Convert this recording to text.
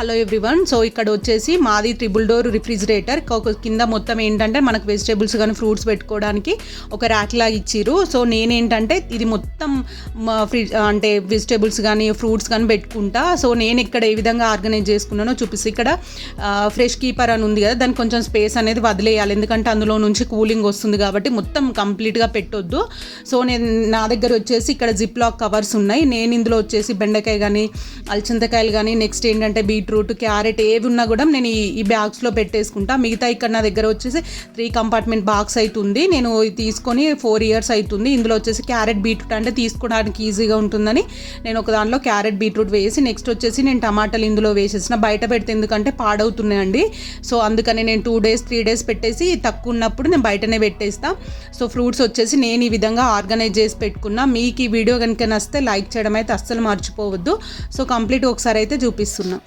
Hello everyone so ఇక్కడ వచ్చేసి మాది ట్రిబుల్ డోర్ రిఫ్రిజిరేటర్ ఒక కింద మొత్తం ఏంటంటే మనకు వెజిటేబుల్స్ కానీ ఫ్రూట్స్ పెట్టుకోవడానికి ఒక ర్యాక్ లాగా ఇచ్చిర్రు. సో నేనేంటంటే ఇది మొత్తం ఫ్రిడ్జ్ అంటే వెజిటేబుల్స్ కానీ ఫ్రూట్స్ కానీ పెట్టుకుంటా. సో నేను ఇక్కడ ఏ విధంగా ఆర్గనైజ్ చేసుకున్నానో చూపిస్తే. ఇక్కడ ఫ్రెష్ కీపర్ అని ఉంది కదా దానికి కొంచెం స్పేస్ అనేది వదిలేయాలి. ఎందుకంటే అందులో నుంచి కూలింగ్ వస్తుంది కాబట్టి మొత్తం కంప్లీట్గా పెట్టొద్దు. సో నేను నా దగ్గర వచ్చేసి ఇక్కడ జిప్ లాక్ కవర్స్ ఉన్నాయి. నేను ఇందులో వచ్చేసి బెండకాయ కానీ అల్చింతకాయలు కానీ నెక్స్ట్ ఏంటంటే బీట్ బీట్రూట్ క్యారెట్ ఏవి ఉన్నా కూడా నేను ఈ బ్యాగ్స్లో పెట్టేసుకుంటా. మిగతా ఇక్కడ నా దగ్గర వచ్చేసి త్రీ కంపార్ట్మెంట్ బాక్స్ అవుతుంది నేను తీసుకొని ఫోర్ ఇయర్స్ అవుతుంది ఇందులో వచ్చేసి క్యారెట్ బీట్రూట్ అంటే తీసుకోవడానికి ఈజీగా ఉంటుందని నేను ఒక దాంట్లో క్యారెట్ బీట్రూట్ వేసి నెక్స్ట్ వచ్చేసి నేను టమాటాలు ఇందులో వేసేసిన. బయట పెడితే ఎందుకంటే పాడవుతున్నాయండి. సో అందుకని నేను టూ డేస్ త్రీ డేస్ పెట్టేసి తక్కువ ఉన్నప్పుడు నేను బయటనే పెట్టేస్తా. సో ఫ్రూట్స్ వచ్చేసి నేను ఈ విధంగా ఆర్గనైజ్ చేసి పెట్టుకున్నా. మీకు ఈ వీడియో కనుక నచ్చితే లైక్ చేయడం అయితే అస్సలు మర్చిపోవద్దు. సో కంప్లీట్ ఒకసారి అయితే చూపిస్తున్నా.